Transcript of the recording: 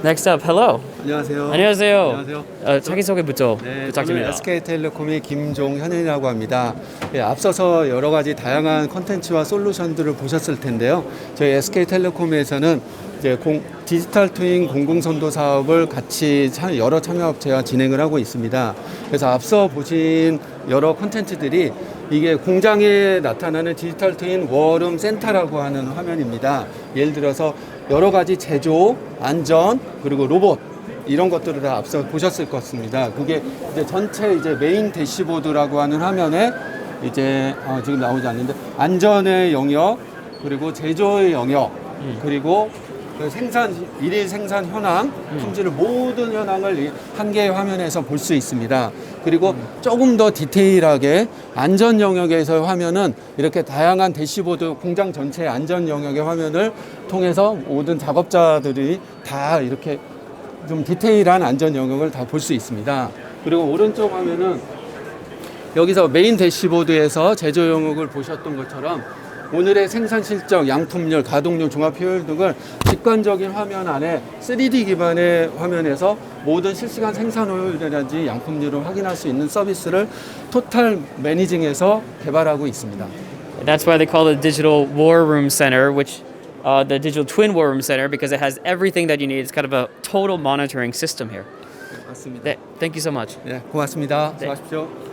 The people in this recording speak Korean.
Next up, hello. 안녕하세요. 안녕하세요. 안녕하세요. 어, 자기소개 부터 네, 저는 부탁드립니다. SK텔레콤의 김종현이라고 합니다. 예, 앞서서 여러 가지 다양한 컨텐츠와 솔루션들을 보셨을 텐데요. 저희 SK텔레콤에서는 이제 공, 디지털 트윈 공공선도 사업을 같이 참- 여러 참여업체와 진행을 하고 있습니다. 그래서 앞서 보신 여러 컨텐츠들이 이게 공장에 나타나는 디지털 트윈 워룸 센터라고 하는 화면입니다. 예를 들어서 여러 가지 제조, 안전, 그리고 로봇 이런 것들을 다 앞서 보셨을 것 같습니다. 그게 이제 전체 이제 메인 대시보드라고 하는 화면에 이제 어, 지금 나오지 않는데 안전의 영역 그리고 제조의 영역 그리고 그 생산 일일 생산 현황 품질을 모든 현황을 이한 개의 화면에서 볼 수 있습니다. 그리고 조금 더 디테일하게 안전 영역에서의 화면은 이렇게 다양한 대시보드 공장 전체 안전 영역의 화면을 통해서 모든 작업자들이 다 이렇게 좀 디테일한 안전 영역을 다 볼 수 있습니다. 그리고 오른쪽 화면은 여기서 메인 대시보드에서 제조 영역을 보셨던 것처럼 오늘의 생산 실적, 양품률, 가동률, 종합 효율 등을 직관적인 화면 안에 3D 기반의 화면에서 모든 실시간 생산 효율이라든지 양품률을 확인할 수 있는 서비스를 토탈 매니징에서 개발하고 있습니다. That's why they call it Digital War Room Center, which uh, the Digital Twin War Room Center, because it has everything that you need. It's kind of a total monitoring system here. 맞습니다. 네, thank you so much. 네, 고맙습니다. 네. 수고하십시오.